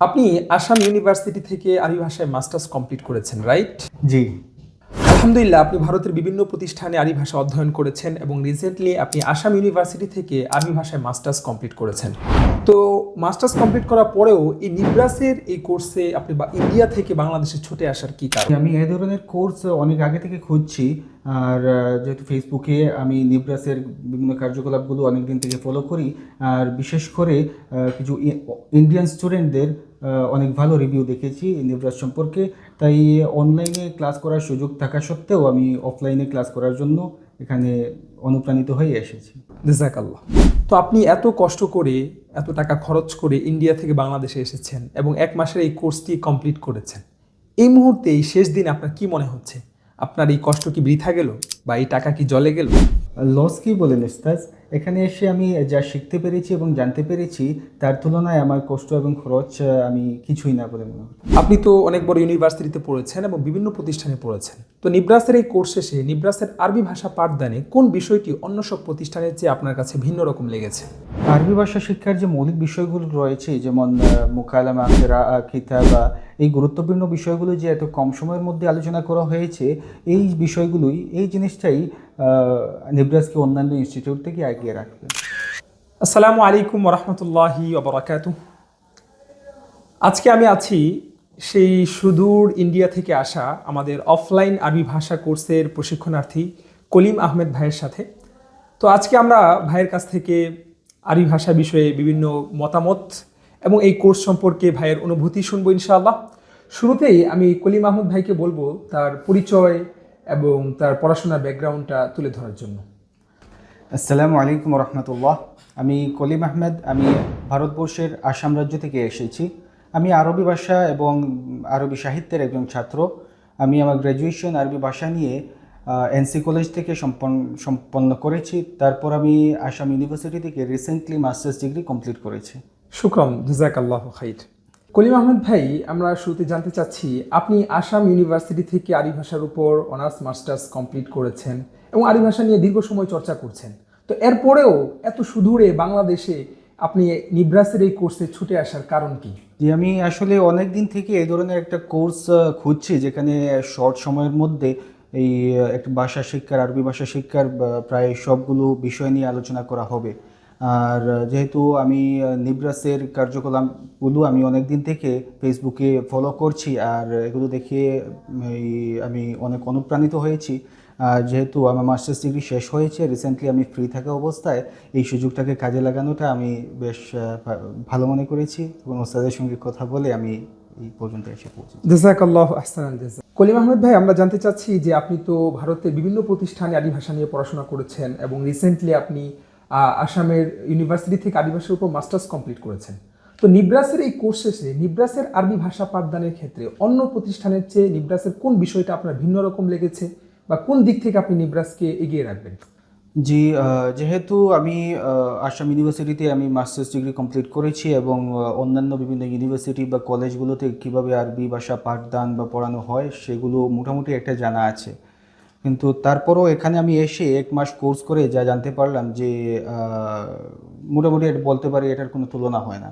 আপনি আসাম ইউনিভার্সিটি থেকে আরবি ভাষায় মাস্টার্স কমপ্লিট করেছেন রাইট? জি। আলহামদুলিল্লাহ আপনি ভারতের বিভিন্ন প্রতিষ্ঠানে আরবি ভাষা অধ্যয়ন করেছেন এবং রিসেন্টলি আপনি আসাম ইউনিভার্সিটি থেকে আরবি ভাষায় মাস্টার্স কমপ্লিট করেছেন। তো মাস্টার্স কমপ্লিট করার পরেও এই নিব্রাসের এই কোর্সে আপনি বা ইন্ডিয়া থেকে বাংলাদেশে ছুটে আসার কি কারণ? আমি এই ধরনের কোর্স অনেক আগে থেকে খুঁজছি আর যেহেতু ফেসবুকে আমি নিব্রাসের বিভিন্ন কার্যকলাপগুলো অনেক দিন থেকে ফলো করি আর বিশেষ করে কিছু ইন্ডিয়ান স্টুডেন্টদের অনেক ভালো রিভিউ দেখেছি নিব্রাস সম্পর্কে। তাই অনলাইনে ক্লাস করার সুযোগ থাকা সত্ত্বেও আমি অফলাইনে ক্লাস করার জন্য এখানে অনুপ্রাণিত হয়ে এসেছি। জাজাকাল্লাহ তো আপনি এত কষ্ট করে এত টাকা খরচ করে ইন্ডিয়া থেকে বাংলাদেশে এসেছেন এবং এক মাসের এই কোর্সটি কমপ্লিট করেছেন। এই মুহূর্তে এই শেষ দিন আপনার কি মনে হচ্ছে? আপনার এই কষ্ট কি বৃথা গেল বা এই টাকা কি জলে গেল? লস কি বলেন উস্তাজ এখানে এসে আমি যা শিখতে পেরেছি এবং জানতে পেরেছি তার তুলনায় আমার কষ্ট এবং খরচ আমি কিছুই না বলে মনে হয় আপনি তো অনেক বড় ইউনিভার্সিটিতে পড়েছেন এবং বিভিন্ন প্রতিষ্ঠানে পড়েছেন। তো নিব্রাসের এই কোর্স শেষে নিব্রাসের আরবি ভাষা পাঠদানে কোন বিষয়টি অন্য সব প্রতিষ্ঠানের চেয়ে আপনার কাছে ভিন্ন রকম লেগেছে? আরবি ভাষা শিক্ষার যে মৌলিক বিষয়গুলো রয়েছে যেমন মুকালামা কেরা কিতাবা এই গুরুত্বপূর্ণ বিষয়গুলো যে এত কম সময়ের মধ্যে আলোচনা করা হয়েছে এই বিষয়গুলোই এই জিনিসটাই নেব্রাসকে অন্যান্য ইনস্টিটিউট থেকে এগিয়ে রাখবে। আসসালামু আলাইকুম রহমতুল্লাহি ওবরাকাত আজকে আমি আছি সেই সুদূর ইন্ডিয়া থেকে আসা আমাদের অফলাইন আরবি ভাষা কোর্সের প্রশিক্ষণার্থী কলিম আহমেদ ভাইয়ের সাথে। তো আজকে আমরা ভাইয়ের কাছ থেকে আরবি ভাষা বিষয়ে বিভিন্ন মতামত এবং এই কোর্স সম্পর্কে ভাইয়ের অনুভূতি শুনব ইনশাআল্লাহ। শুরুতেই আমি কলিম আহমেদ ভাইকে বলব তার পরিচয় এবং তার পড়াশোনার ব্যাকগ্রাউন্ডটা তুলে ধরার জন্য। আসসালামু আলাইকুম রহমতুল্লাহ আমি কলিম আহমেদ, আমি ভারতবর্ষের আসাম রাজ্য থেকে এসেছি। আমি আরবি ভাষা এবং আরবি সাহিত্যের একজন ছাত্র। আমি আমার গ্র্যাজুয়েশন আরবি ভাষা নিয়ে এনসি কলেজ থেকে সম্পন্ন সম্পন্ন করেছি। তারপর আমি আসাম ইউনিভার্সিটি থেকে রিসেন্টলি মাস্টার্স ডিগ্রি কমপ্লিট করেছি। শুক্রম জাজাক আল্লাহ খাইর। কলিম আহমেদ ভাই, আমরা শুরুতে জানতে চাচ্ছি, আপনি আসাম ইউনিভার্সিটি থেকে আরবি ভাষার উপর অনার্স মাস্টার্স কমপ্লিট করেছেন। এবং আরবি ভাষা নিয়ে দীর্ঘ সময় চর্চা করছেন। তো এরপরেও এত সুদূরে বাংলাদেশে আপনি নিব্রাসের এই কোর্সে ছুটে আসার কারণ কি? যে আমি আসলে অনেক দিন থেকে এই ধরনের একটা কোর্স খুঁজছি যেখানে শর্ট সময়ের মধ্যে এই একটা ভাষা শিক্ষার, আরবি ভাষা শিক্ষার প্রায় সবগুলো বিষয় নিয়ে আলোচনা করা হবে। আর যেহেতু আমি নিব্রাসের কার্যকলাপগুলো আমি অনেক দিন থেকে ফেসবুকে ফলো করছি, আর এগুলো দেখে আমি অনেক অনুপ্রাণিত হয়েছি। যেহেতু আমার মাস্টার্স ডিগ্রি শেষ হয়েছে রিসেন্টলি আমি ফ্রি থাকা অবস্থায় এই সুযোগটাকে কাজে লাগানোটা আমি বেশ ভালো মনে করেছি এবং ওস্তাদের সঙ্গে কথা বলে আমি এই পর্যন্ত এসে পৌঁছেছি। কলিম আহমেদ ভাই, আমরা জানতে চাচ্ছি যে আপনি তো ভারতের বিভিন্ন প্রতিষ্ঠানে আরবি ভাষা নিয়ে পড়াশোনা করেছেন এবং রিসেন্টলি আপনি আসামের ইউনিভার্সিটি থেকে আরবি ভাষার উপর মাস্টার্স কমপ্লিট করেছেন। তো নিব্রাসের এই কোর্স শেষে নিব্রাসের আরবি ভাষা পাঠদানের ক্ষেত্রে অন্য প্রতিষ্ঠানের চেয়ে নিব্রাসের কোন বিষয়টা আপনার ভিন্ন রকম লেগেছে? বা কোন দিক থেকে আপনি নিব্রাসকে এগিয়ে রাখবেন? জি যেহেতু আমি আসাম ইউনিভার্সিটিতে আমি মাস্টার্স ডিগ্রি কমপ্লিট করেছি এবং অন্যান্য বিভিন্ন ইউনিভার্সিটি বা কলেজগুলোতে কীভাবে আরবি ভাষা পাঠদান বা পড়ানো হয় সেগুলো মোটামুটি একটা জানা আছে। কিন্তু তারপরও এখানে আমি এসে এক মাস কোর্স করে যা জানতে পারলাম যে মোটামুটি বলতে পারি এটার কোনো তুলনা হয় না।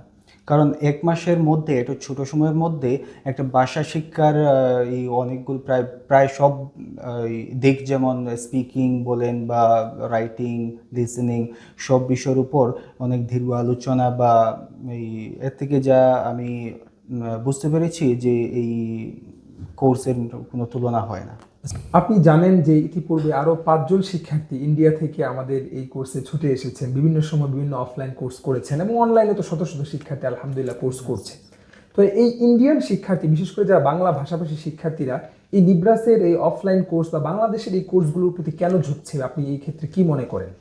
কারণ এক মাসের মধ্যে, একটা ছোট সময়ের মধ্যে একটা ভাষা শিক্ষার এই অনেকগুলো প্রায় প্রায় সব দিক যেমন স্পিকিং বলেন বা রাইটিং লিসেনিং সব বিষয়ের উপর অনেক দীর্ঘ আলোচনা বা এই এর থেকে যা আমি বুঝতে পেরেছি যে এই কোর্সের কোনো তুলনা হয় না। আপনি জানেন যে ইতিপূর্বে আরও পাঁচজন শিক্ষার্থী ইন্ডিয়া থেকে আমাদের এই কোর্সে ছুটে এসেছেন, বিভিন্ন সময় বিভিন্ন অফলাইন কোর্স করেছেন এবং অনলাইনে তো শত শত শিক্ষার্থী আলহামদুলিল্লাহ কোর্স করছে। তো এই ইন্ডিয়ান শিক্ষার্থী, বিশেষ করে যারা বাংলা ভাষাভাষী শিক্ষার্থীরা, এই নিব্রাসের এই অফলাইন কোর্স বা বাংলাদেশের এই কোর্সগুলোর প্রতি কেন ঝুঁকছে? আপনি এই ক্ষেত্রে কি মনে করেন?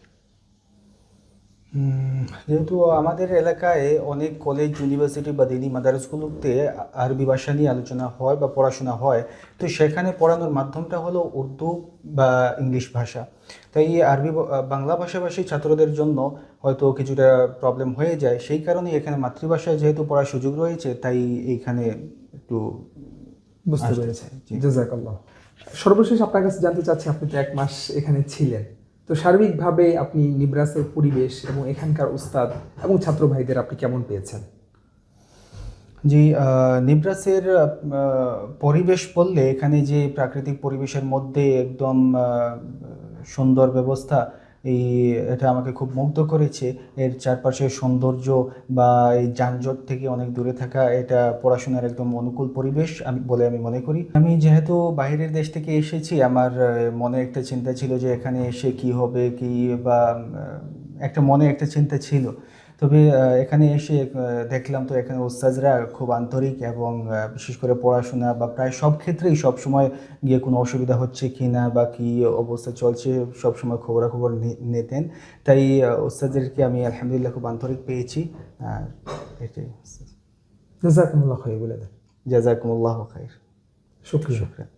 যেহেতু আমাদের এলাকায় অনেক কলেজ ইউনিভার্সিটি বা দিনী মাদারসগুলোতে আরবি ভাষা নিয়ে আলোচনা হয় বা পড়াশোনা হয় তো সেখানে পড়ানোর মাধ্যমটা হলো উর্দু বা ইংলিশ ভাষা। তাই আরবি বাংলা ভাষাভাষী ছাত্রদের জন্য হয়তো কিছুটা প্রবলেম হয়ে যায়। সেই কারণে এখানে মাতৃভাষায় যেহেতু পড়ার সুযোগ রয়েছে তাই এইখানে একটু বুঝতে। জাজাকাল্লাহ। সর্বশেষ আপনার কাছে জানতে চাচ্ছি আপনি তো এক মাস এখানে ছিলেন। তো সার্বিকভাবে আপনি নিব্রাসের পরিবেশ এবং এখানকার উস্তাদ এবং ছাত্র ভাইদের আপনি কেমন পেয়েছেন? জি নিব্রাসের পরিবেশ বললে এখানে যে প্রাকৃতিক পরিবেশের মধ্যে একদম সুন্দর ব্যবস্থা এই এটা আমাকে খুব মুগ্ধ করেছে। এর চারপাশের সৌন্দর্য বা এই যানজট থেকে অনেক দূরে থাকা এটা পড়াশোনার একদম অনুকূল পরিবেশ আমি বলে আমি মনে করি। আমি যেহেতু বাইরের দেশ থেকে এসেছি, আমার মনে একটা চিন্তা ছিল যে এখানে এসে কি হবে, কি বা একটা মনে একটা চিন্তা ছিল। তবে এখানে এসে দেখলাম তো এখানে ওস্তাজরা খুব আন্তরিক এবং বিশেষ করে পড়াশোনা বা প্রায় সব ক্ষেত্রেই সবসময় গিয়ে কোনো অসুবিধা হচ্ছে কি না বা কি অবস্থা চলছে সবসময় খবরাখবর নিতেন। তাই আহ, ওস্তাদদেরকে আমি আলহামদুলিল্লাহ খুব আন্তরিক পেয়েছি। আর এটাই জাজাকুমুল্লাহ খাই বলে দেন। জাজাকুমুল্লাহ খাইর। শুক্রিয়া। শুক্রিয়া।